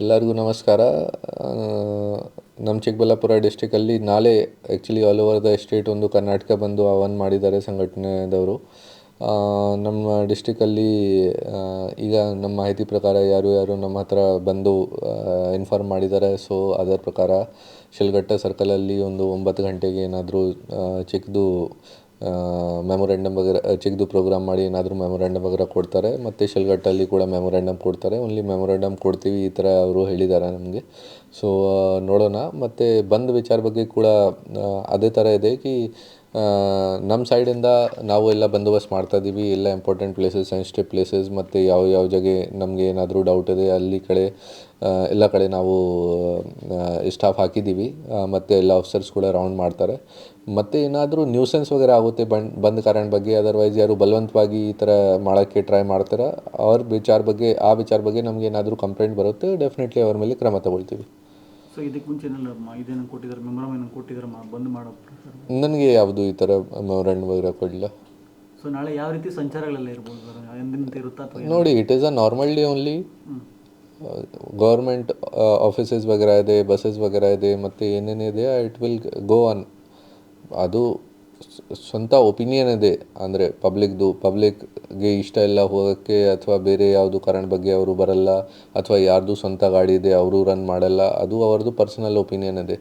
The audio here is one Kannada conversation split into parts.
ಎಲ್ಲರಿಗೂ ನಮಸ್ಕಾರ. ನಮ್ಮ ಚಿಕ್ಕಬಳ್ಳಾಪುರ ಡಿಸ್ಟಿಕಲ್ಲಿ ನಾಳೆ actually all over the state ಒಂದು ಕರ್ನಾಟಕ ಬಂದು ಆಹ್ವಾನ ಮಾಡಿದ್ದಾರೆ ಸಂಘಟನೆದವರು. ನಮ್ಮ ಡಿಸ್ಟಿಕಲ್ಲಿ ಈಗ ನಮ್ಮ ಮಾಹಿತಿ ಪ್ರಕಾರ ಯಾರು ಯಾರು ನಮ್ಮ ಹತ್ರ ಬಂದು ಇನ್ಫಾರ್ಮ್ ಮಾಡಿದ್ದಾರೆ. ಸೊ ಅದರ ಪ್ರಕಾರ ಶಿಲ್ಘಟ್ಟ ಸರ್ಕಲಲ್ಲಿ ಒಂದು ಒಂಬತ್ತು ಗಂಟೆಗೆ ಏನಾದರೂ ಚಿಕ್ಕದು ಮೆಮೊರೆಂಡಮ್ ವಗರ ಚಿಕ್ಕದು ಪ್ರೋಗ್ರಾಮ್ ಮಾಡಿ ಏನಾದರೂ ಮೆಮೊರೆಂಡಮ್ ವಗೇರ ಕೊಡ್ತಾರೆ. ಮತ್ತು ಶಿಲ್ಘಟ್ಟಲ್ಲಿ ಕೂಡ ಮೆಮೊರೆಂಡಮ್ ಕೊಡ್ತಾರೆ. ಓನ್ಲಿ ಮೆಮೊರೆಂಡಮ್ ಕೊಡ್ತೀವಿ ಈ ಥರ ಅವರು ಹೇಳಿದ್ದಾರೆ ನಮಗೆ. ಸೊ ನೋಡೋಣ. ಮತ್ತು ಬಂದ್ ವಿಚಾರ ಬಗ್ಗೆ ಕೂಡ ಅದೇ ಥರ ಇದೆ. ಕಿ ನಮ್ಮ ಸೈಡಿಂದ ನಾವು ಎಲ್ಲ ಬಂದೋಬಸ್ತ್ ಮಾಡ್ತಾ ಇದ್ದೀವಿ ಎಲ್ಲ ಇಂಪಾರ್ಟೆಂಟ್ ಪ್ಲೇಸಸ್ ಸೆನ್ಸಿಟಿವ್ ಪ್ಲೇಸಸ್ ಮತ್ತು ಯಾವ ಯಾವ ಜಾಗ ನಮಗೆ ಏನಾದರೂ ಡೌಟ್ ಇದೆ, ಅಲ್ಲಿ ಕಡೆ ಎಲ್ಲ ಕಡೆ ನಾವು ಸ್ಟಾಫ್ ಹಾಕಿದ್ದೀವಿ. ಮತ್ತು ಎಲ್ಲ ಆಫೀಸರ್ಸ್ ಕೂಡ ರೌಂಡ್ ಮಾಡ್ತಾರೆ. ಮತ್ತು ಏನಾದರೂ ನ್ಯೂಸೆನ್ಸ್ ವಗೇರೆ ಆಗುತ್ತೆ ಬಂದ್ ಬಂದ್ ಕಾರಣ ಬಗ್ಗೆ ಅದರ್ವೈಸ್ ಯಾರು ಬಲವಂತವಾಗಿ ಈ ಥರ ಮಾಡೋಕ್ಕೆ ಟ್ರೈ ಮಾಡ್ತಾರೆ, ಅವ್ರ ವಿಚಾರ ಬಗ್ಗೆ, ಆ ವಿಚಾರ ಬಗ್ಗೆ ನಮಗೆ ಏನಾದರೂ ಕಂಪ್ಲೇಂಟ್ ಬರುತ್ತೆ ಡೆಫಿನೆಟ್ಲಿ ಅವ್ರ ಮೇಲೆ ಕ್ರಮ ತಗೊಳ್ತೀವಿ. ಸೊ ಇದಕ್ಕೆ ಮುಂಚೆನೆಲ್ಲ ಇದೇನು ಕೊಟ್ಟಿದ್ದಾರೆ ಮೆಮೊರಮ್ ಏನೋ ಕೊಟ್ಟಿದ್ದಾರೆ ಬಂದ್ ಮಾಡೋ ನನಗೆ ಯಾವುದು ಈ ಥರ ಮೆಮೊರೆಂಡ್ ವಗೇರೆ ಕೊಡಲಿಲ್ಲ? ಸೊ ನಾಳೆ ಯಾವ ರೀತಿ ಸಂಚಾರಗಳೆಲ್ಲ ಇರ್ಬೋದು ಸರ್? ಎಂದಿನಂತೆ ಇರುತ್ತಾ ಅಥವಾ ಏನು? ನೋಡಿ it is a day only government offices ವಗೇರ ಇದೆ ಬಸ್ಸಸ್ ವಗೇರ ಇದೆ ಮತ್ತು ಏನೇನಿದೆ ಇಟ್ ವಿಲ್ ಗೋ ಆನ್ ಅದು ಸ್- ಸ್ವಂತ ಒಪಿನಿಯನ್ ಇದೆ. ಅಂದರೆ ಪಬ್ಲಿಕ್ದು ಪಬ್ಲಿಕ್ಗೆ ಇಷ್ಟ ಇಲ್ಲ ಹೋಗೋಕ್ಕೆ ಅಥವಾ ಬೇರೆ ಯಾವುದು ಕಾರಣ ಬಗ್ಗೆ ಅವರು ಬರಲ್ಲ ಅಥವಾ ಯಾರ್ದು ಸ್ವಂತ ಗಾಡಿ ಇದೆ ಅವರು ರನ್ ಮಾಡಲ್ಲ, ಅದು ಅವ್ರದ್ದು ಪರ್ಸನಲ್ ಒಪಿನಿಯನ್ ಇದೆ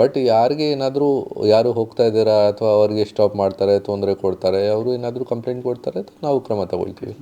ಬಟ್ ಯಾರಿಗೆ ಏನಾದರೂ ಯಾರು ಹೋಗ್ತಾ ಇದ್ದೀರಾ ಅಥವಾ ಅವರಿಗೆ ಸ್ಟಾಪ್ ಮಾಡ್ತಾರೆ, ತೊಂದರೆ ಕೊಡ್ತಾರೆ, ಅವರು ಏನಾದರೂ ಕಂಪ್ಲೇಂಟ್ ಕೊಡ್ತಾರೆ, ನಾವು ಕ್ರಮ ತಗೊಳ್ತೀವಿ.